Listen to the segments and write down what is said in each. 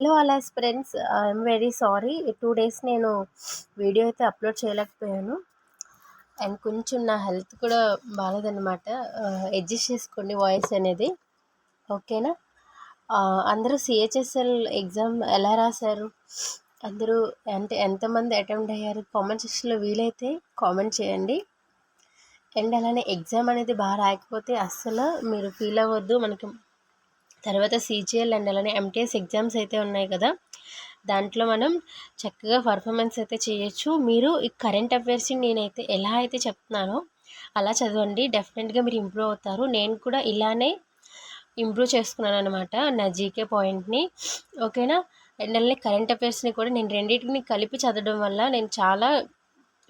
Hello అలాస్ friends I'm very sorry. Two days నేను video అయితే upload చేయలేకపోయాను. అండ్ కొంచెం నా హెల్త్ కూడా బాగాలేదన్నమాట అడ్జస్ట్ చేసుకోండి వాయిస్ అనేది. ఓకేనా? అందరూ సిహెచ్ఎస్ఎల్ ఎగ్జామ్ ఎలా రాశారు? అందరూ అంటే ఎంతమంది అటెంప్ట్ అయ్యారు? కామెంట్ సెక్షన్లో వీలైతే కామెంట్ చేయండి. అండ్ అలానే ఎగ్జామ్ అనేది బాగా రాయకపోతే అస్సలు మీరు ఫీల్ అవ్వద్దు. మనకి తర్వాత సీజీఎల్ అండ్ అలానే ఎంటీఎస్ ఎగ్జామ్స్ అయితే ఉన్నాయి కదా. దాంట్లో మనం చక్కగా పర్ఫార్మెన్స్ అయితే చేయొచ్చు. మీరు ఈ కరెంట్ అఫైర్స్ని నేనైతే ఎలా అయితే చెప్తున్నానో అలా చదవండి. డెఫినెట్గా మీరు ఇంప్రూవ్ అవుతారు. నేను కూడా ఇలానే ఇంప్రూవ్ చేసుకున్నాను అనమాట నా జీకే పాయింట్ని ఓకేనా అండ్ అలానే కరెంట్ అఫైర్స్ని కూడా నేను రెండింటిని కలిపి చదవడం వల్ల నేను చాలా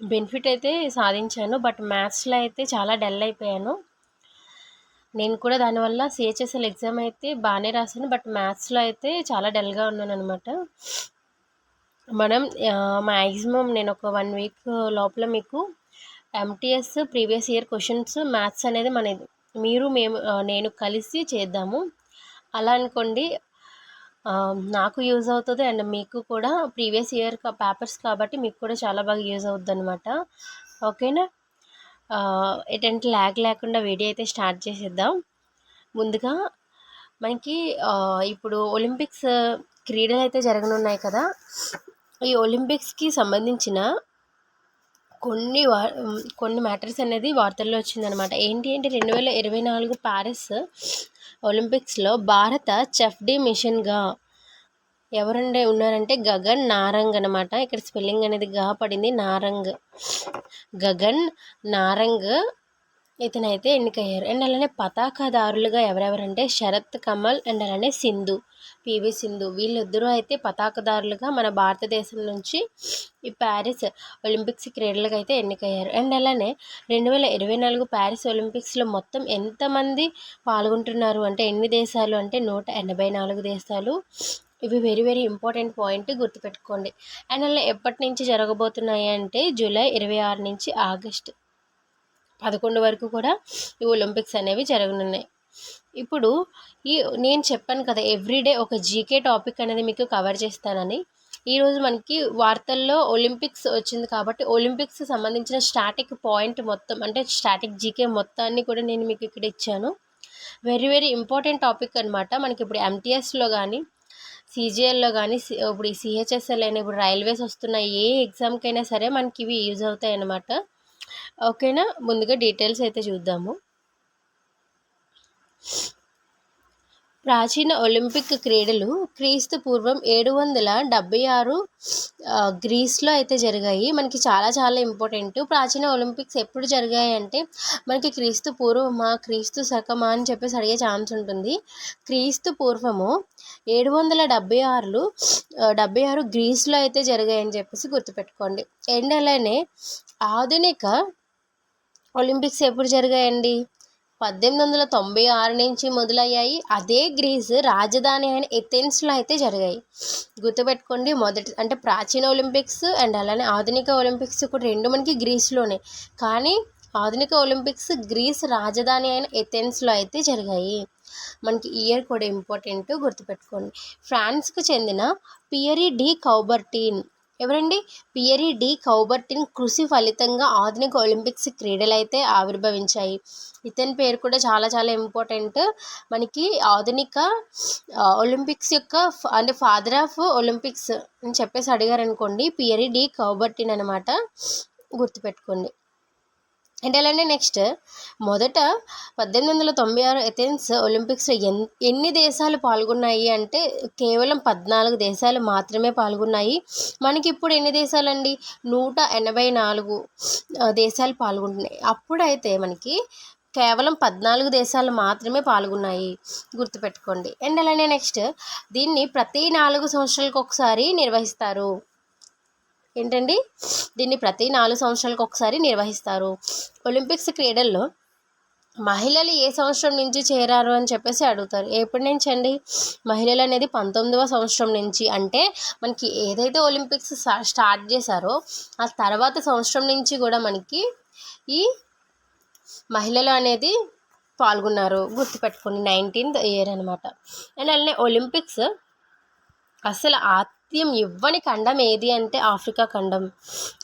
బెనిఫిట్ అయితే సాధించాను. బట్ మ్యాథ్స్లో అయితే చాలా డల్ అయిపోయాను. నేను కూడా దానివల్ల సిహెచ్ఎస్ఎల్ ఎగ్జామ్ అయితే బాగానే రాశాను. బట్ మ్యాథ్స్లో అయితే చాలా డల్గా ఉన్నాను అనమాట మనం మ్యాక్సిమం నేను ఒక వన్ వీక్ లోపల మీకు MTS previous year questions maths అనేది మన మీరు మేము నేను కలిసి చేద్దాము. అలా అనుకోండి నాకు యూజ్ అవుతుంది అండ్ మీకు కూడా ప్రీవియస్ ఇయర్ పేపర్స్ కాబట్టి మీకు కూడా చాలా బాగా యూజ్ అవుద్ది అనమాట ఓకేనా ఎటువంటి ల్యాగ్ లేకుండా వీడియో అయితే స్టార్ట్ చేసేద్దాం. ముందుగా మనకి ఇప్పుడు ఒలింపిక్స్ క్రీడలు అయితే జరగనున్నాయి కదా. ఈ ఒలింపిక్స్కి సంబంధించిన కొన్ని వా కొన్ని మ్యాటర్స్ అనేది వార్తల్లో వచ్చిందనమాట ఏంటి అంటే రెండు వేల ఇరవై నాలుగు ప్యారిస్ ఒలింపిక్స్లో భారత చెఫ్ డి మిషన్గా ఎవరంటే ఉన్నారంటే గగన్ నారంగ్ అనమాట ఇక్కడ స్పెల్లింగ్ అనేది గా పడింది. నారంగ్. గగన్ నారంగ్ ఇతనైతే ఎన్నికయ్యారు. అండ్ అలానే పతాకదారులుగా ఎవరెవరంటే శరత్ కమల్ అండ్ అలానే సింధు పివి సింధు. వీళ్ళిద్దరూ అయితే పతాకదారులుగా మన భారతదేశం నుంచి ఈ ప్యారిస్ ఒలింపిక్స్ క్రీడలకు అయితే ఎన్నికయ్యారు. అండ్ అలానే రెండు వేల ఇరవై నాలుగు ప్యారిస్ ఒలింపిక్స్లో మొత్తం ఎంతమంది పాల్గొంటున్నారు అంటే ఎన్ని దేశాలు అంటే నూట ఎనభై నాలుగు దేశాలు. ఇవి వెరీ వెరీ ఇంపార్టెంట్ పాయింట్ గుర్తుపెట్టుకోండి. అండ్ అలా ఎప్పటి నుంచి జరగబోతున్నాయి అంటే జూలై ఇరవై ఆరు నుంచి ఆగస్ట్ పదకొండు వరకు కూడా ఈ ఒలింపిక్స్ అనేవి జరగనున్నాయి. ఇప్పుడు ఈ నేను చెప్పాను కదా ఎవ్రీడే ఒక జీకే టాపిక్ అనేది మీకు కవర్ చేస్తానని. ఈరోజు మనకి వార్తల్లో ఒలింపిక్స్ వచ్చింది కాబట్టి ఒలింపిక్స్ సంబంధించిన స్టాటిక్ పాయింట్ మొత్తం అంటే స్టాటిక్ జీకే మొత్తాన్ని కూడా నేను మీకు ఇక్కడ ఇచ్చాను. వెరీ వెరీ ఇంపార్టెంట్ టాపిక్ అనమాట మనకి ఇప్పుడు ఎంటీఎస్లో కానీ సీజీఎల్లో కానీ ఇప్పుడు ఈ సిహెచ్ఎస్ఎల్ అయినా ఇప్పుడు రైల్వేస్ వస్తున్న ఏ ఎగ్జామ్కైనా సరే మనకి ఇవి యూజ్ అవుతాయి అన్నమాట ఓకేనా? ముందుగా డీటెయిల్స్ అయితే చూద్దాము. ప్రాచీన ఒలింపిక్ క్రీడలు క్రీస్తు పూర్వం ఏడు వందల డెబ్బై ఆరు గ్రీస్లో అయితే జరిగాయి. మనకి చాలా చాలా ఇంపార్టెంట్. ప్రాచీన ఒలింపిక్స్ ఎప్పుడు జరిగాయి అంటే మనకి క్రీస్తు పూర్వమా క్రీస్తు శకమా అని చెప్పేసి అడిగే ఛాన్స్ ఉంటుంది. క్రీస్తు పూర్వము ఏడు వందల డెబ్బై ఆరులు డెబ్బై ఆరు గ్రీస్లో అయితే జరిగాయని చెప్పేసి గుర్తుపెట్టుకోండి. అండ్ అలానే ఆధునిక ఒలింపిక్స్ ఎప్పుడు జరిగాయండి? పద్దెనిమిది వందల తొంభై ఆరు నుంచి మొదలయ్యాయి. అదే గ్రీస్ రాజధాని అయిన ఎథెన్స్లో అయితే జరిగాయి. గుర్తుపెట్టుకోండి మొదటి అంటే ప్రాచీన ఒలింపిక్స్ అండ్ అలానే ఆధునిక ఒలింపిక్స్ కూడా రెండు మనకి గ్రీస్లోనే. కానీ ఆధునిక ఒలింపిక్స్ గ్రీస్ రాజధాని అయిన ఎథెన్స్లో అయితే జరిగాయి. మనకి ఇయర్ కూడా ఇంపార్టెంట్ గుర్తుపెట్టుకోండి. ఫ్రాన్స్కు చెందిన పియరీ డి కౌబర్టీన్ ఎవరండి? పియరీ డి కౌబర్టిన్ కృషి ఫలితంగా ఆధునిక ఒలింపిక్స్ క్రీడలు అయితే ఆవిర్భవించాయి. ఇతని పేరు కూడా చాలా చాలా ఇంపార్టెంట్. మనకి ఆధునిక ఒలింపిక్స్ యొక్క అంటే ఫాదర్ ఆఫ్ ఒలింపిక్స్ అని చెప్పేసి అడిగారు అనుకోండి పియరీ డి కౌబర్టిన్ అనమాట గుర్తుపెట్టుకోండి. అండ్ అలానే నెక్స్ట్ మొదట పద్దెనిమిది వందల తొంభై ఆరు ఎథెన్స్ ఒలింపిక్స్లో ఎన్ ఎన్ని దేశాలు పాల్గొన్నాయి అంటే కేవలం పద్నాలుగు దేశాలు మాత్రమే పాల్గొన్నాయి. మనకి ఇప్పుడు ఎన్ని దేశాలండి? నూట ఎనభై నాలుగు దేశాలు పాల్గొంటున్నాయి. అప్పుడైతే మనకి కేవలం పద్నాలుగు దేశాలు మాత్రమే పాల్గొన్నాయి. గుర్తుపెట్టుకోండి. అండ్ అలానే నెక్స్ట్ దీన్ని ప్రతి నాలుగు సంవత్సరాలకు ఒకసారి నిర్వహిస్తారు. ఏంటండి? దీన్ని ప్రతి నాలుగు సంవత్సరాలకు ఒకసారి నిర్వహిస్తారు. ఒలింపిక్స్ క్రీడల్లో మహిళలు ఏ సంవత్సరం నుంచి చేరారు అని చెప్పేసి అడుగుతారు. ఎప్పటి నుంచి అండి? మహిళలు అనేది పంతొమ్మిదవ సంవత్సరం నుంచి. అంటే మనకి ఏదైతే ఒలింపిక్స్ స్టార్ట్ చేశారో ఆ తర్వాత సంవత్సరం నుంచి కూడా మనకి ఈ మహిళలు అనేది పాల్గొన్నారు. గుర్తుపెట్టుకోండి నైన్టీన్త్ ఇయర్ అనమాట అండ్ అలానే ఒలింపిక్స్ అసలు ఆతిథ్యం ఇవ్వని ఖండం ఏది అంటే ఆఫ్రికా ఖండం.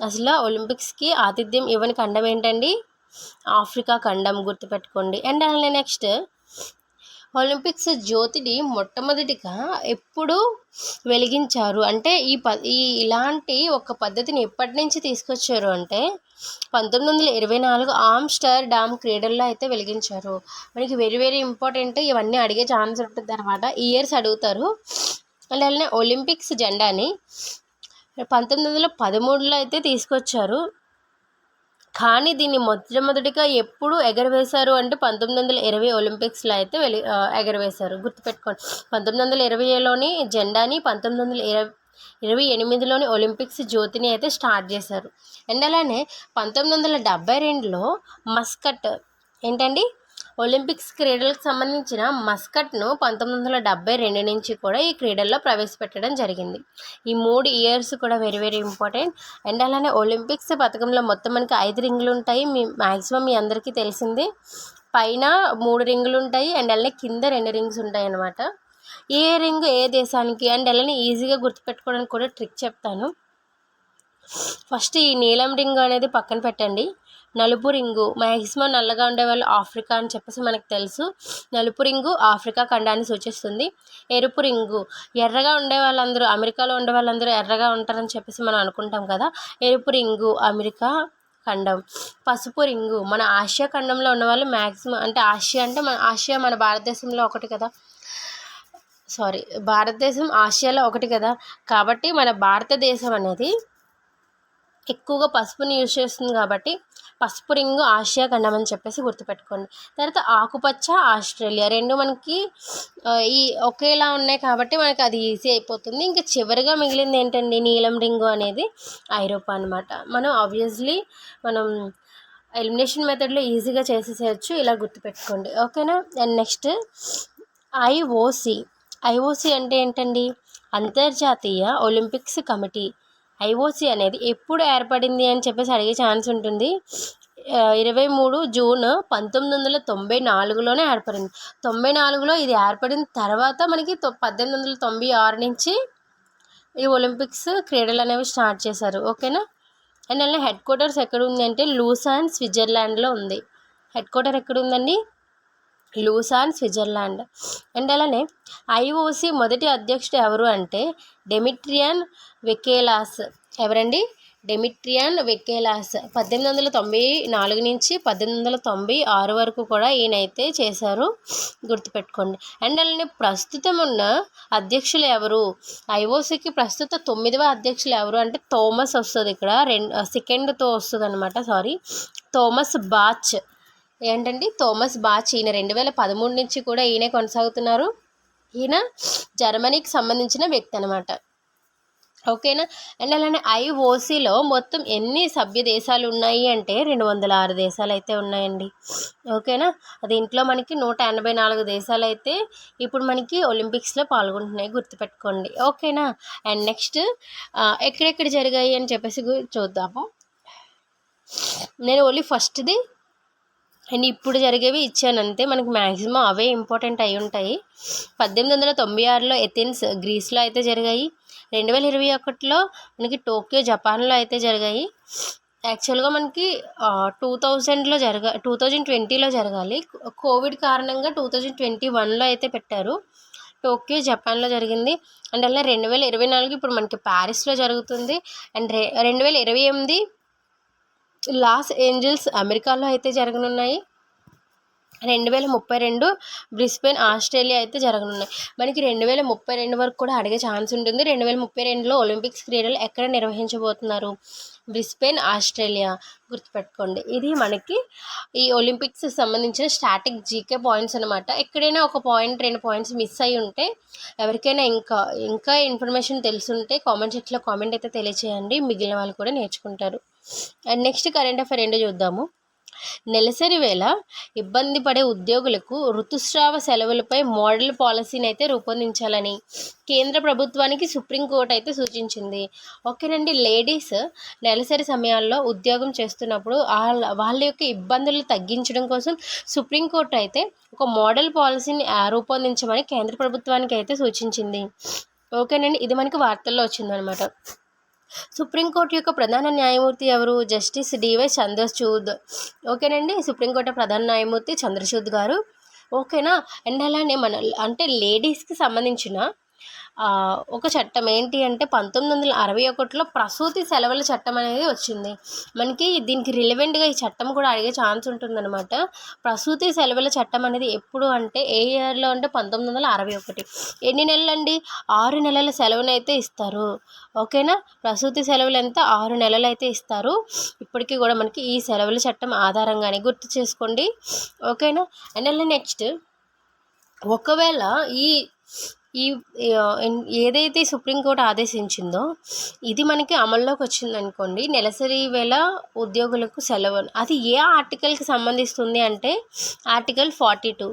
అసలు ఒలింపిక్స్కి ఆతిథ్యం ఇవ్వని ఖండం ఏంటండి? ఆఫ్రికా ఖండం గుర్తుపెట్టుకోండి. అండ్ అలానే నెక్స్ట్ ఒలింపిక్స్ జ్యోతిని మొట్టమొదటిగా ఎప్పుడు వెలిగించారు? అంటే ఈ ప ఈ ఇలాంటి ఒక పద్ధతిని ఎప్పటి నుంచి తీసుకొచ్చారు అంటే పంతొమ్మిది వందల ఇరవై నాలుగు ఆమ్స్టర్ డామ్ క్రీడల్లో అయితే వెలిగించారు. మనకి వెరీ వెరీ ఇంపార్టెంట్ ఇవన్నీ అడిగే ఛాన్స్ ఉంటుంది అనమాట ఇయర్స్ అడుగుతారు. అలానే ఒలింపిక్స్ జెండాని పంతొమ్మిది వందల పదమూడులో అయితే తీసుకొచ్చారు. కానీ దీన్ని మొట్టమొదటిగా ఎప్పుడు ఎగరవేశారు అంటే పంతొమ్మిది వందల ఇరవై ఒలింపిక్స్లో అయితే వెలి ఎగరవేశారు. గుర్తుపెట్టుకోండి. పంతొమ్మిది వందల ఇరవైలోని జెండాని పంతొమ్మిది వందల ఇరవై ఇరవై ఎనిమిదిలోని ఒలింపిక్స్ జ్యోతిని అయితే స్టార్ట్ చేశారు. అండ్ అలానే పంతొమ్మిది వందల డెబ్బై రెండులో మస్కట్ ఏంటండి? ఒలింపిక్స్ క్రీడలకు సంబంధించిన మస్కట్ను పంతొమ్మిది వందల డెబ్బై రెండు నుంచి కూడా ఈ క్రీడల్లో ప్రవేశపెట్టడం జరిగింది. ఈ మూడు ఇయర్స్ కూడా వెరీ వెరీ ఇంపార్టెంట్. అండ్ అలానే ఒలింపిక్స్ పథకంలో మొత్తం మనకి ఐదు రింగులు ఉంటాయి. మీ మ్యాక్సిమం మీ అందరికీ తెలిసింది. పైన మూడు రింగులు ఉంటాయి. అండ్ అలానే కింద రెండు రింగ్స్ ఉంటాయి అన్నమాట. ఏ రింగ్ ఏ దేశానికి అండ్ అలానే ఈజీగా గుర్తుపెట్టుకోవడానికి కూడా ట్రిక్ చెప్తాను. ఫస్ట్ ఈ నీలం రింగ్ అనేది పక్కన పెట్టండి. నలుపు రింగు. మ్యాక్సిమం నల్లగా ఉండేవాళ్ళు ఆఫ్రికా అని చెప్పేసి మనకు తెలుసు. నలుపు రింగు ఆఫ్రికా ఖండాన్ని సూచిస్తుంది. ఎరుపు రింగు. ఎర్రగా ఉండే వాళ్ళందరూ అమెరికాలో ఉండే వాళ్ళందరూ ఎర్రగా ఉంటారని చెప్పేసి మనం అనుకుంటాం కదా. ఎరుపు రింగు అమెరికా ఖండం. పసుపు రింగు. మన ఆసియా ఖండంలో ఉన్నవాళ్ళు మ్యాక్సిమం అంటే ఆసియా అంటే మన ఆసియా మన భారతదేశంలో ఒకటి కదా. సారీ భారతదేశం ఆసియాలో ఒకటి కదా. కాబట్టి మన భారతదేశం అనేది ఎక్కువగా పసుపుని యూజ్ చేస్తుంది కాబట్టి పసుపు రింగు ఆసియా ఖండం అని చెప్పేసి గుర్తుపెట్టుకోండి. తర్వాత ఆకుపచ్చ ఆస్ట్రేలియా రెండు మనకి ఈ ఒకేలా ఉన్నాయి కాబట్టి మనకి అది ఈజీ అయిపోతుంది. ఇంకా చివరిగా మిగిలింది ఏంటండి? నీలం రింగు అనేది ఐరోపా అనమాట మనం ఆబ్వియస్లీ మనం ఎలిమినేషన్ మెథడ్లో ఈజీగా చేసేసేయచ్చు. ఇలా గుర్తుపెట్టుకోండి. ఓకేనా అండ్ నెక్స్ట్ ఐఓసి ఐఓసి అంటే ఏంటండి? అంతర్జాతీయ ఒలింపిక్స్ కమిటీ. ఐఓసి అనేది ఎప్పుడు ఏర్పడింది అని చెప్పేసి అడిగే ఛాన్స్ ఉంటుంది. ఇరవై మూడు జూన్ పంతొమ్మిది వందల తొంభై నాలుగులోనే ఏర్పడింది. తొంభై నాలుగులో ఇది ఏర్పడిన తర్వాత మనకి పద్దెనిమిది వందల తొంభై ఆరు నుంచి ఈ ఒలింపిక్స్ క్రీడలు అనేవి స్టార్ట్ చేశారు. ఓకేనా? అండ్ అలా హెడ్ క్వార్టర్స్ ఎక్కడ ఉంది అంటే లూసాన్ స్విట్జర్లాండ్లో ఉంది. హెడ్ క్వార్టర్ ఎక్కడ ఉందండి? Lausanne Switzerland. అండ్ అలానే ఐఓసి మొదటి అధ్యక్షుడు ఎవరు అంటే డెమిట్రియన్ వెకేలాస్. ఎవరండి? డెమిట్రియన్ వెకేలాస్. పద్దెనిమిది వందల తొంభై నాలుగు నుంచి పద్దెనిమిది వందల తొంభై ఆరు వరకు కూడా ఈయనైతే చేశారు. గుర్తుపెట్టుకోండి. అండ్ అలానే ప్రస్తుతం ఉన్న అధ్యక్షులు ఎవరు? ఐఓసికి ప్రస్తుత తొమ్మిదవ అధ్యక్షులు ఎవరు అంటే థోమస్ వస్తుంది ఇక్కడ. రెండు సెకండ్తో వస్తుంది అనమాట సారీ. Thomas Bach. ఏంటండి? థోమస్ బాచ్ ఈయన రెండు వేల పదమూడు నుంచి కూడా ఈయనే కొనసాగుతున్నారు. ఈయన జర్మనీకి సంబంధించిన వ్యక్తి అనమాట ఓకేనా? అండ్ అలానే ఐఓసీలో మొత్తం ఎన్ని సభ్య దేశాలు ఉన్నాయి అంటే రెండు వందల ఆరు దేశాలు అయితే ఉన్నాయండి. ఓకేనా? దీంట్లో మనకి నూట ఎనభై నాలుగు దేశాలు అయితే ఇప్పుడు మనకి ఒలింపిక్స్లో పాల్గొంటున్నాయి గుర్తుపెట్టుకోండి. ఓకేనా? అండ్ నెక్స్ట్ ఎక్కడెక్కడ జరిగాయి అని చెప్పేసి చూద్దాము. నేను ఓన్లీ ఫస్ట్ది అండ్ ఇప్పుడు జరిగేవి ఇచ్చాను అంతే మనకి మ్యాక్సిమం అవే ఇంపార్టెంట్ అయి ఉంటాయి. పద్దెనిమిది వందల తొంభై ఆరులో ఎథెన్స్ గ్రీస్లో అయితే జరిగాయి. రెండు వేల ఇరవై ఒకటిలో మనకి టోక్యో జపాన్లో అయితే జరిగాయి. యాక్చువల్గా మనకి టూ థౌజండ్లో జరగ టూ థౌజండ్ ట్వంటీలో జరగాలి. కోవిడ్ కారణంగా టూ థౌజండ్ ట్వంటీ వన్లో అయితే పెట్టారు. టోక్యో జపాన్లో జరిగింది. అండ్ అలా రెండు వేల ఇరవై నాలుగు ఇప్పుడు మనకి ప్యారిస్లో జరుగుతుంది. అండ్ రె రెండు వేల ఇరవై ఎనిమిది లాస్ ఏంజల్స్ అమెరికాలో అయితే జరగనున్నాయి. రెండు వేల ముప్పై రెండు బ్రిస్బెన్ ఆస్ట్రేలియా అయితే జరగనున్నాయి. మనకి రెండు వేల ముప్పై రెండు వరకు కూడా అడిగే ఛాన్స్ ఉంటుంది. రెండు వేల ముప్పై రెండులో ఒలింపిక్స్ క్రీడలు ఎక్కడ నిర్వహించబోతున్నారు? బ్రిస్బెన్ ఆస్ట్రేలియా గుర్తుపెట్టుకోండి. ఇది మనకి ఈ ఒలింపిక్స్ సంబంధించిన స్టాటిక్ జీకే పాయింట్స్ అనమాట ఎక్కడైనా ఒక పాయింట్ రెండు పాయింట్స్ మిస్ అయి ఉంటే ఎవరికైనా ఇంకా ఇంకా ఇన్ఫర్మేషన్ తెలుసుంటే కామెంట్ సెక్షన్లో కామెంట్ అయితే తెలియచేయండి. మిగిలిన వాళ్ళు కూడా నేర్చుకుంటారు. అండ్ నెక్స్ట్ కరెంట్ అఫైర్ ఏంటో చూద్దాము. నెలసరి వేళ ఇబ్బంది పడే ఉద్యోగులకు ఋతుస్రావ సెలవులపై మోడల్ పాలసీని అయితే రూపొందించాలని కేంద్ర ప్రభుత్వానికి సుప్రీంకోర్టు అయితే సూచించింది. ఓకేనండి లేడీస్ నెలసరి సమయాల్లో ఉద్యోగం చేస్తున్నప్పుడు వాళ్ళ వాళ్ళ యొక్క ఇబ్బందులు తగ్గించడం కోసం సుప్రీంకోర్టు అయితే ఒక మోడల్ పాలసీని రూపొందించమని కేంద్ర ప్రభుత్వానికి అయితే సూచించింది. ఓకేనండి ఇది మనకి వార్తల్లో వచ్చిందనమాట సుప్రీంకోర్టు యొక్క ప్రధాన న్యాయమూర్తి ఎవరు? జస్టిస్ డివై చంద్రచూద్ ఓకేనండి? సుప్రీంకోర్టు ప్రధాన న్యాయమూర్తి చంద్రచూద్ గారు. ఓకేనా? అండ్ అలానే మన అంటే లేడీస్కి సంబంధించిన ఒక చట్టం ఏంటి అంటే పంతొమ్మిది వందల అరవై ఒకటిలో ప్రసూతి సెలవుల చట్టం అనేది వచ్చింది. మనకి దీనికి రిలవెంట్గా ఈ చట్టం కూడా అడిగే ఛాన్స్ ఉంటుందన్నమాట. ప్రసూతి సెలవుల చట్టం అనేది ఎప్పుడు అంటే ఏ ఇయర్లో అంటే పంతొమ్మిది వందల అరవై ఒకటి. ఎన్ని నెలలు అండి ఆరు నెలల సెలవును అయితే ఇస్తారు ఓకేనా ప్రసూతి సెలవులు ఎంత? ఆరు నెలలు అయితే ఇస్తారు. ఇప్పటికీ కూడా మనకి ఈ సెలవుల చట్టం ఆధారంగానే గుర్తు చేసుకోండి. ఓకేనా అండ్ అలా నెక్స్ట్ ఒకవేళ ఈ ఈ ఏదైతే సుప్రీంకోర్టు ఆదేశించిందో ఇది మనకి అమల్లోకి వచ్చిందనుకోండి నెలసరి వేళ ఉద్యోగులకు సెలవు. అది ఏ ఆర్టికల్కి సంబంధిస్తుంది అంటే ఆర్టికల్ ఫార్టీ టూ.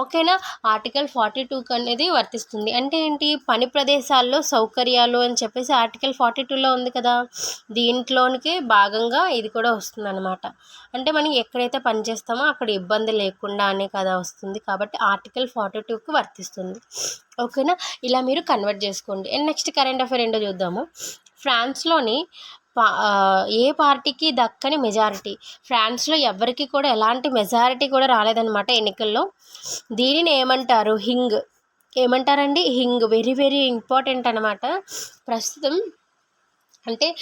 ఓకేనా? ఆర్టికల్ ఫార్టీ టూకి అనేది వర్తిస్తుంది. అంటే ఏంటి? పని ప్రదేశాల్లో సౌకర్యాలు అని చెప్పేసి ఆర్టికల్ ఫార్టీ టూలో ఉంది కదా? దీంట్లోనికి భాగంగా ఇది కూడా వస్తుంది అనమాట అంటే మనం ఎక్కడైతే పనిచేస్తామో అక్కడ ఇబ్బంది లేకుండా అనే కదా వస్తుంది. కాబట్టి ఆర్టికల్ ఫార్టీ టూకి వర్తిస్తుంది. ఓకేనా? ఇలా మీరు కన్వర్ట్ చేసుకోండి. అండ్ నెక్స్ట్ కరెంట్ అఫైర్ ఏంటో చూద్దాము. ఫ్రాన్స్లోని ఏ పార్టీకి దక్కని మెజారిటీ. ఫ్రాన్స్లో ఎవరికి కూడా ఎలాంటి మెజారిటీ కూడా రాలేదన్నమాట ఎన్నికల్లో. దీనిని ఏమంటారు? హింగ్. ఏమంటారండి? హింగ్. వెరీ వెరీ ఇంపార్టెంట్ అనమాట ప్రస్తుతం అంటే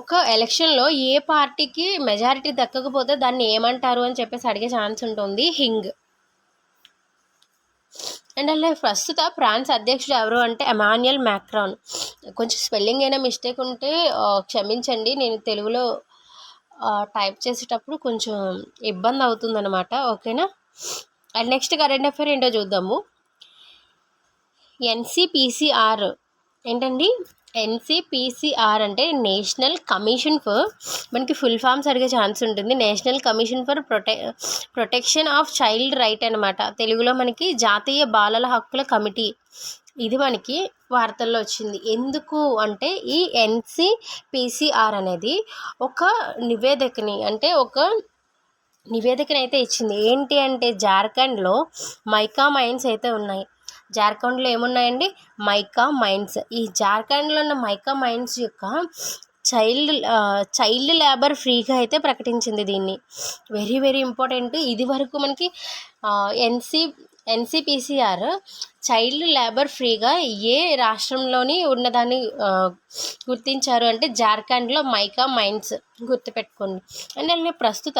ఒక ఎలక్షన్లో ఏ పార్టీకి మెజారిటీ దక్కకపోతే దాన్ని ఏమంటారు అని చెప్పేసి అడిగే ఛాన్స్ ఉంటుంది. హింగ్. అండ్ అలా ప్రస్తుత ఫ్రాన్స్ అధ్యక్షుడు ఎవరు అంటే ఎమాన్యుయల్ మ్యాక్రాన్. కొంచెం స్పెల్లింగ్ అయినా మిస్టేక్ ఉంటే క్షమించండి. నేను తెలుగులో టైప్ చేసేటప్పుడు కొంచెం ఇబ్బంది అవుతుందన్నమాట. ఓకేనా? అండ్ నెక్స్ట్ కరెంట్ అఫైర్ ఏంటో చూద్దాము. ఎన్సిపిసిఆర్ ఏంటండి? ఎన్సిపిసిఆర్ అంటే నేషనల్ కమిషన్ ఫర్ మనకి ఫుల్ ఫామ్స్ అడిగే ఛాన్స్ ఉంటుంది. National commission for prote protection of child right అనమాట తెలుగులో మనకి జాతీయ బాలల హక్కుల కమిటీ. ఇది మనకి వార్తల్లో వచ్చింది. ఎందుకు అంటే ఈ ఎన్సిపిసిఆర్ అనేది ఒక నివేదికని అంటే ఒక నివేదికను అయితే ఇచ్చింది. ఏంటి అంటే జార్ఖండ్లో మైకా మైన్స్ అయితే ఉన్నాయి. జార్ఖండ్లో ఏమున్నాయండి? Mica mines. ఈ జార్ఖండ్లో ఉన్న మైకా మైన్స్ యొక్క చైల్డ్ చైల్డ్ లేబర్ ఫ్రీగా అయితే ప్రకటించింది దీన్ని. Very very important. ఇది వరకు మనకి ఎన్సి ఎన్సిపిసిఆర్ చైల్డ్ లేబర్ ఫ్రీగా ఏ రాష్ట్రంలోని ఉన్నదాన్ని గుర్తించారు అంటే జార్ఖండ్లో మైకా మైన్స్ గుర్తుపెట్టుకోండి. అండ్ అలానే ప్రస్తుత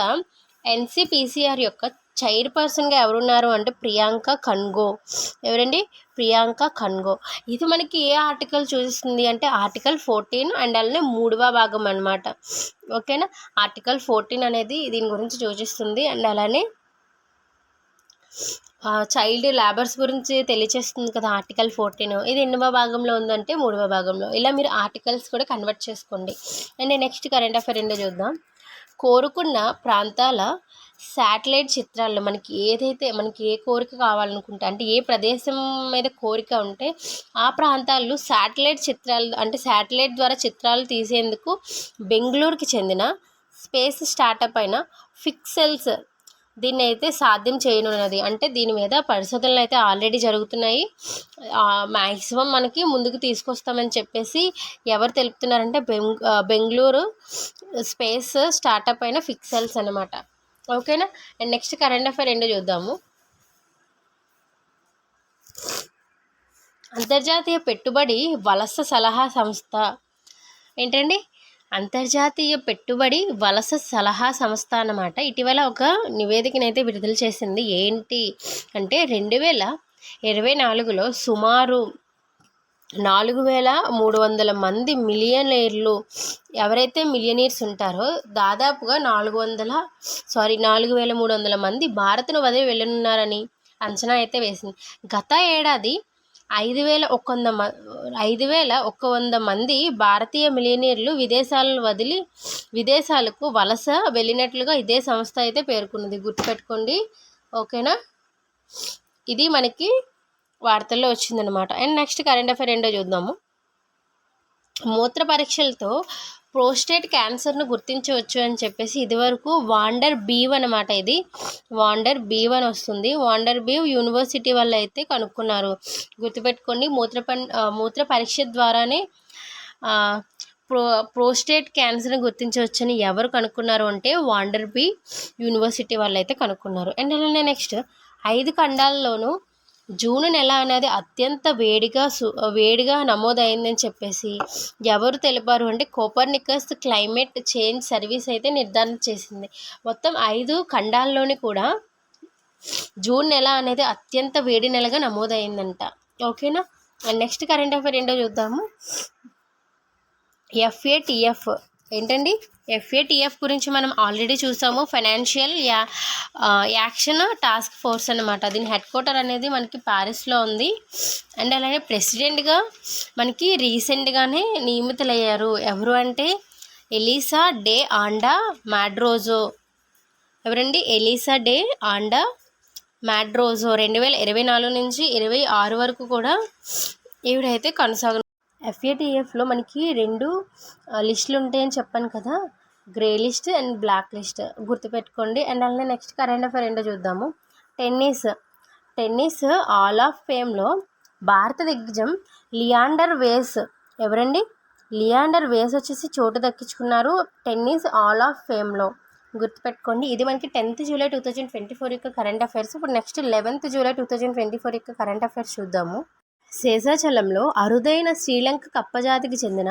ఎన్సిపిసిఆర్ యొక్క చైర్పర్సన్గా ఎవరున్నారు అంటే ప్రియాంక ఖన్గో. ఎవరండి? ప్రియాంక ఖన్గో. ఇది మనకి ఏ ఆర్టికల్ చూపిస్తుంది అంటే ఆర్టికల్ ఫోర్టీన్ అండ్ అలానే మూడవ భాగం అనమాట ఓకేనా? ఆర్టికల్ ఫోర్టీన్ అనేది దీని గురించి సూచిస్తుంది అండ్ అలానే చైల్డ్ లేబర్స్ గురించి తెలియచేస్తుంది కదా ఆర్టికల్ ఫోర్టీన్ ఇది ఎన్నవ భాగంలో ఉందంటే మూడవ భాగంలో. ఇలా మీరు ఆర్టికల్స్ కూడా కన్వర్ట్ చేసుకోండి. అండ్ నెక్స్ట్ కరెంట్ అఫైర్ ఏంటో చూద్దాం. కోరుకున్న ప్రాంతాల శాటిలైట్ చిత్రాల్లో మనకి ఏదైతే మనకి ఏ కోరిక కావాలనుకుంటే అంటే ఏ ప్రదేశం మీద కోరిక ఉంటే ఆ ప్రాంతాల్లో శాటిలైట్ చిత్రాలు అంటే శాటిలైట్ ద్వారా చిత్రాలు తీసేందుకు బెంగళూరుకి చెందిన స్పేస్ స్టార్టప్ అయిన ఫిక్సెల్స్ దీన్ని అయితే సాధ్యం చేయనున్నది. అంటే దీని మీద పరిశోధనలు అయితే ఆల్రెడీ జరుగుతున్నాయి. మ్యాక్సిమం మనకి ముందుకు తీసుకొస్తామని చెప్పేసి ఎవరు తెలుపుతున్నారంటే బెంగ్ బెంగళూరు స్పేస్ స్టార్టప్ అయిన ఫిక్సెల్స్ అనమాట ఓకేనా? అండ్ నెక్స్ట్ కరెంట్ అఫైర్ ఏంటో చూద్దాము. అంతర్జాతీయ పెట్టుబడి వలస సలహా సంస్థ. ఏంటండి? అంతర్జాతీయ పెట్టుబడి వలస సలహా సంస్థ అన్నమాట. ఇటీవల ఒక నివేదికనైతే విడుదల చేసింది. ఏంటి అంటే రెండు వేల ఇరవై నాలుగులో సుమారు నాలుగు వేల మూడు వందల మంది మిలియనీర్లు ఎవరైతే మిలియనీర్స్ ఉంటారో దాదాపుగా నాలుగు వందల సారీ నాలుగు వేల మూడు వందల మంది భారత్ను వదిలి వెళ్ళనున్నారని అంచనా అయితే వేసింది. గత ఏడాది ఐదు వేల ఒక వంద మ ఐదు వేల ఒక వంద మంది భారతీయ మిలియనీర్లు విదేశాలను వదిలి విదేశాలకు వలస వెళ్ళినట్లుగా ఇదే సంస్థ అయితే పేర్కొన్నది. గుర్తుపెట్టుకోండి. ఓకేనా? ఇది మనకి వార్తల్లో వచ్చిందనమాట అండ్ నెక్స్ట్ కరెంట్ అఫైర్ ఏంటో చూద్దాము. మూత్ర పరీక్షలతో ప్రోస్టేట్ క్యాన్సర్ను గుర్తించవచ్చు అని చెప్పేసి ఇదివరకు వాండర్ బీవ్ అనమాట ఇది. వాండర్ బీవ్ అని వస్తుంది. వాండర్ బీవ్ యూనివర్సిటీ వల్ల అయితే కనుక్కున్నారు. గుర్తుపెట్టుకోండి మూత్ర మూత్ర పరీక్ష ద్వారానే ప్రో ప్రోస్టేట్ క్యాన్సర్ని గుర్తించవచ్చని ఎవరు కనుక్కున్నారు అంటే వాండర్ బీ యూనివర్సిటీ వాళ్ళు అయితే కనుక్కున్నారు. అండ్ అలానే నెక్స్ట్ ఐదు ఖండాల్లోనూ జూన్ నెల అనేది అత్యంత వేడిగా సు వేడిగా నమోదైందని చెప్పేసి ఎవరు తెలిపారు అంటే కోపర్నికస్ క్లైమేట్ చేంజ్ సర్వీస్ అయితే నిర్ధారణ చేసింది. మొత్తం ఐదు ఖండాల్లోని కూడా జూన్ నెల అనేది అత్యంత వేడి నెలగా నమోదైందంట. ఓకేనా? నెక్స్ట్ కరెంట్ అఫైర్ ఏంటో చూద్దాము. ఎఫ్ఏటిఎఫ్ ఏంటండి? ఎఫ్ఏటిఎఫ్ గురించి మనం ఆల్రెడీ చూసాము. Financial a action task force అనమాట దీని హెడ్ క్వార్టర్ అనేది మనకి ప్యారిస్లో ఉంది. అండ్ అలానే ప్రెసిడెంట్గా మనకి రీసెంట్గానే నియమితులయ్యారు. ఎవరు అంటే ఎలీసా డే ఆండా మ్యాడ్రోజో ఎవరండి? ఎలీసా డే ఆండా మ్యాడ్రోజో రెండు వేల ఇరవై నాలుగు నుంచి ఇరవై ఆరు వరకు కూడా ఈవిడైతే కొనసాగ ఎఫ్ఏటిఎఫ్లో మనకి రెండు లిస్టులు ఉంటాయని చెప్పాను కదా. Grey list and black list గుర్తుపెట్టుకోండి. అండ్ అలానే నెక్స్ట్ కరెంట్ అఫైర్ ఏంటో చూద్దాము. టెన్నిస్. టెన్నిస్ ఆల్ ఆఫ్ ఫేమ్లో భారత దిగ్గజం లియాండర్ వేస్. ఎవరండి? లియాండర్ వేస్ వచ్చేసి చోటు దక్కించుకున్నారు టెన్నిస్ ఆల్ ఆఫ్ ఫేమ్లో. గుర్తుపెట్టుకోండి. ఇది మనకి tenth July two thousand twenty four యొక్క కరెంట్ అఫైర్స్. ఇప్పుడు next eleventh July two thousand twenty four యొక్క కరెంట్ అఫైర్స్ చూద్దాము. శేషాచలంలో అరుదైన శ్రీలంక కప్పజాతికి చెందిన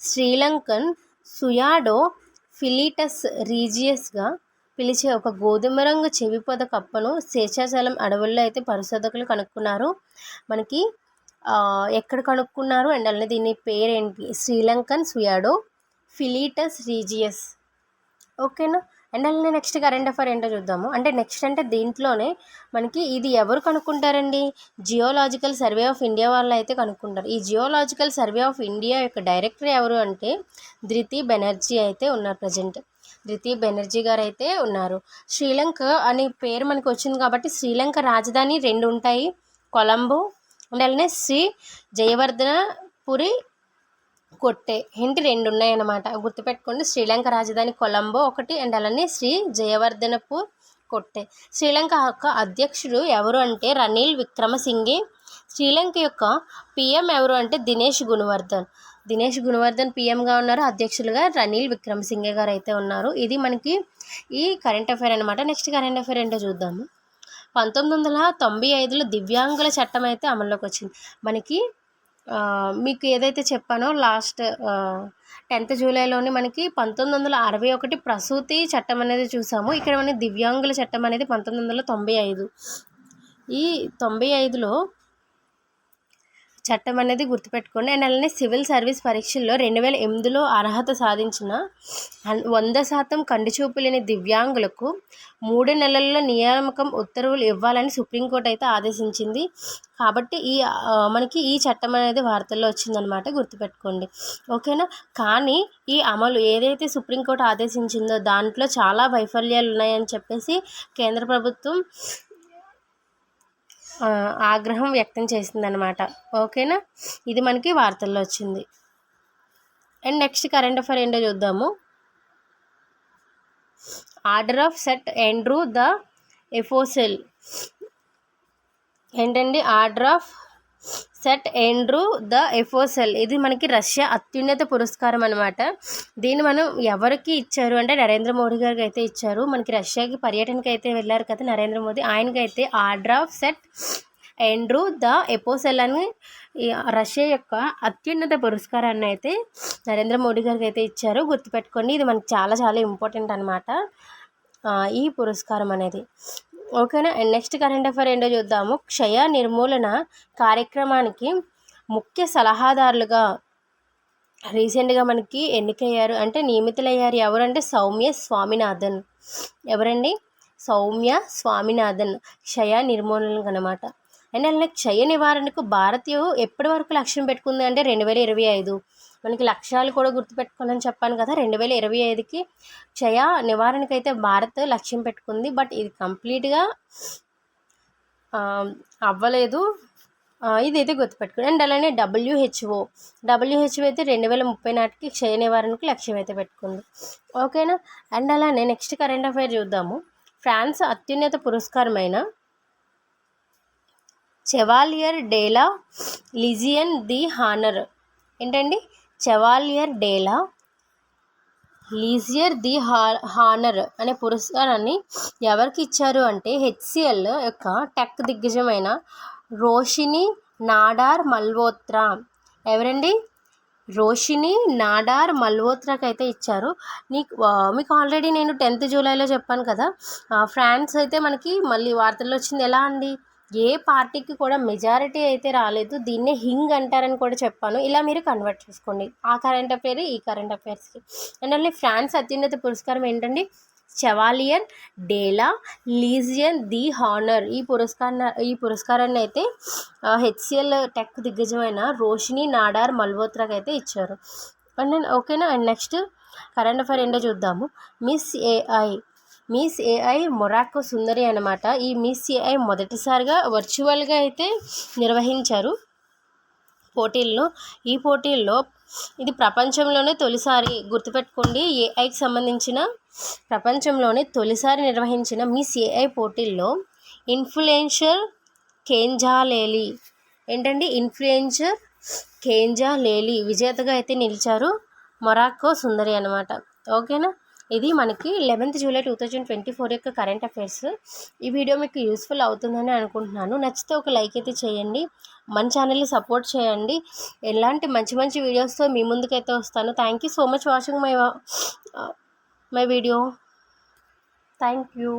శ్రీలంకన్ సుయాడో ఫిలిటస్ రీజియస్గా పిలిచే ఒక గోధుమ రంగు చెవిపొద కప్పను శేషాచలం అడవుల్లో అయితే పరిశోధకులు కనుక్కున్నారు. మనకి ఎక్కడ కనుక్కున్నారు? అండ్ అలానే దీని పేరేంటి? Sri Lankan Pseudophilautus regius. ఓకేనా? అండ్ అలానే నెక్స్ట్ కరెంట్ అఫైర్ ఏంటో చూద్దాము. అంటే నెక్స్ట్ అంటే దీంట్లోనే మనకి ఇది ఎవరు కనుక్కుంటారండి? జియోలాజికల్ సర్వే ఆఫ్ ఇండియా వాళ్ళు అయితే కనుక్కుంటారు. ఈ జియోలాజికల్ సర్వే ఆఫ్ ఇండియా యొక్క డైరెక్టర్ ఎవరు అంటే ధృతి బెనర్జీ అయితే ఉన్నారు ప్రజెంట్ ధృతి బెనర్జీ గారు అయితే ఉన్నారు. శ్రీలంక అనే పేరు మనకు వచ్చింది కాబట్టి శ్రీలంక రాజధాని రెండు ఉంటాయి. కొలంబో అండ్ అలానే శ్రీ జయవర్ధనపురి కొట్టే ఇంటి రెండు ఉన్నాయన్నమాట గుర్తుపెట్టుకోండి శ్రీలంక రాజధాని కొలంబో ఒకటి అండ్ అలానే శ్రీ జయవర్ధనపూర్ కొట్టే. శ్రీలంక యొక్క అధ్యక్షుడు ఎవరు అంటే రనీల్ విక్రమసింఘే శ్రీలంక యొక్క పిఎం ఎవరు అంటే దినేష్ గుణవర్ధన్. దినేష్ గుణవర్ధన్ పిఎంగా ఉన్నారు అధ్యక్షులుగా రనీల్ విక్రమసింఘే గారు అయితే ఉన్నారు. ఇది మనకి ఈ కరెంట్ అఫైర్ అనమాట నెక్స్ట్ కరెంట్ అఫైర్ ఏంటో చూద్దాము. పంతొమ్మిది వందల తొంభై ఐదులో దివ్యాంగుల చట్టం అయితే అమల్లోకి వచ్చింది మనకి మీకు ఏదైతే చెప్పానో లాస్ట్ టెన్త్ జూలైలోని మనకి పంతొమ్మిది వందల అరవై ఒకటి ప్రసూతి చట్టం అనేది చూసాము. ఇక్కడ మనకి దివ్యాంగుల చట్టం అనేది పంతొమ్మిది వందల తొంభై ఐదు. ఈ తొంభై ఐదులో చట్టం అనేది గుర్తుపెట్టుకోండి. అండ్ అలానే సివిల్ సర్వీస్ పరీక్షల్లో రెండు వేల ఎనిమిదిలో అర్హత సాధించిన వంద శాతం కండిచూపు లేని దివ్యాంగులకు మూడు నెలల్లో నియామకం ఉత్తర్వులు ఇవ్వాలని సుప్రీంకోర్టు అయితే ఆదేశించింది. కాబట్టి ఈ మనకి ఈ చట్టం అనేది వార్తల్లో వచ్చిందనమాట గుర్తుపెట్టుకోండి. ఓకేనా? కానీ ఈ అమలు ఏదైతే సుప్రీంకోర్టు ఆదేశించిందో దాంట్లో చాలా వైఫల్యాలు ఉన్నాయని చెప్పేసి కేంద్ర ప్రభుత్వం ఆగ్రహం వ్యక్తం చేసిందనమాట ఓకేనా? ఇది మనకి వార్తల్లో వచ్చింది. అండ్ నెక్స్ట్ కరెంట్ అఫైర్ ఏంటో చూద్దాము. Order of Saint Andrew the Apostle ఏంటండి? Order of Saint Andrew the Apostle ఇది మనకి రష్యా అత్యున్నత పురస్కారం అనమాట దీన్ని మనం ఎవరికి ఇచ్చారు అంటే నరేంద్ర మోడీ గారికి అయితే ఇచ్చారు. మనకి రష్యాకి పర్యటనకి అయితే వెళ్ళారు కదా నరేంద్ర మోదీ. ఆయనకైతే order of Saint Andrew the Apostle అని రష్యా యొక్క అత్యున్నత పురస్కారాన్ని అయితే నరేంద్ర మోడీ గారికి అయితే ఇచ్చారు. గుర్తుపెట్టుకోండి ఇది మనకి చాలా చాలా ఇంపార్టెంట్ అనమాట ఈ పురస్కారం అనేది. ఓకేనా? అండ్ నెక్స్ట్ కరెంట్ అఫైర్ ఏంటో చూద్దాము. క్షయ నిర్మూలన కార్యక్రమానికి ముఖ్య సలహాదారులుగా రీసెంట్గా మనకి ఎన్నికయ్యారు. అంటే నియమితులయ్యారు ఎవరంటే సౌమ్య స్వామినాథన్. ఎవరండి? సౌమ్య స్వామినాథన్. క్షయ నిర్మూలనకు అనమాట అండ్ అలానే క్షయ నివారణకు భారత్ ఎప్పటి వరకు లక్ష్యం పెట్టుకుంది అంటే రెండు వేల ఇరవై ఐదు. మనకి లక్ష్యాలు కూడా గుర్తుపెట్టుకోనని చెప్పాను కదా. రెండు వేల ఇరవై ఐదుకి క్షయ నివారణకైతే భారత్ లక్ష్యం పెట్టుకుంది. బట్ ఇది కంప్లీట్గా అవ్వలేదు. ఇదైతే గుర్తుపెట్టుకుని. అండ్ అలానే డబ్ల్యూహెచ్ఓ. డబ్ల్యూహెచ్ఓ అయితే రెండు వేల ముప్పై నాటికి క్షయ నివారణకు లక్ష్యం అయితే పెట్టుకుంది. ఓకేనా? అండ్ అలానే నెక్స్ట్ కరెంట్ అఫైర్ చూద్దాము. ఫ్రాన్స్ అత్యున్నత పురస్కారమైన Chevalier de la Legion d'honneur. ఏంటండి? Chevalier de la Legion d'honneur అనే పురస్కారాన్ని ఎవరికి ఇచ్చారు అంటే హెచ్సిఎల్ యొక్క టెక్ దిగ్గజమైన రోషిని నాడార్ మల్హోత్రా ఎవరండి? రోషిని నాడార్ మల్హోత్రాకి అయితే ఇచ్చారు. నీకు మీకు ఆల్రెడీ నేను టెన్త్ జూలైలో చెప్పాను కదా. ఫ్రాన్స్ అయితే మనకి మళ్ళీ వార్తల్లో వచ్చింది. ఎలా అండి? ఏ పార్టీకి కూడా మెజారిటీ అయితే రాలేదు. దీన్నే హింగ్ అంటారని కూడా చెప్పాను. ఇలా మీరు కన్వర్ట్ చేసుకోండి. ఆ కరెంట్ అఫేర్ ఈ కరెంట్ అఫైర్స్కి అండ్ అలానే ఫ్రాన్స్ అత్యున్నత పురస్కారం ఏంటండి? Chevalier de la Legion d'honneur. ఈ పురస్కార ఈ పురస్కారాన్ని అయితే హెచ్సిఎల్ టెక్ దిగ్గజమైన రోషిని నాడార్ మల్హోత్రాకి అయితే ఇచ్చారు. అండ్ ఓకేనా? అండ్ నెక్స్ట్ కరెంట్ అఫైర్ ఏంటో చూద్దాము. Miss AI. Miss AI Morocco సుందరి అనమాట ఈ మిస్ ఏఐ మొదటిసారిగా వర్చువల్గా అయితే నిర్వహించారు పోటీల్లో. ఈ పోటీల్లో ఇది ప్రపంచంలోనే తొలిసారి గుర్తుపెట్టుకోండి. ఏఐకి సంబంధించిన ప్రపంచంలోనే తొలిసారి నిర్వహించిన మిస్ ఏఐ పోటీల్లో ఇన్ఫ్లుయెన్షర్ కేంజా లేలి ఏంటండి? ఇన్ఫ్లుయెన్షర్ కేంజా లేలి విజేతగా అయితే నిలిచారు మొరాక్కో సుందరి అనమాట ఓకేనా? ఇది మనకి eleventh July two thousand twenty four యొక్క కరెంట్ అఫైర్స్ ఈ వీడియో మీకు యూస్ఫుల్ అవుతుందని అనుకుంటున్నాను. నచ్చితే ఒక లైక్ అయితే చేయండి. మన ఛానల్ని సపోర్ట్ చేయండి. ఎలాంటి మంచి మంచి వీడియోస్తో మీ ముందుకైతే వస్తాను. Thank you so much watching my my video thank you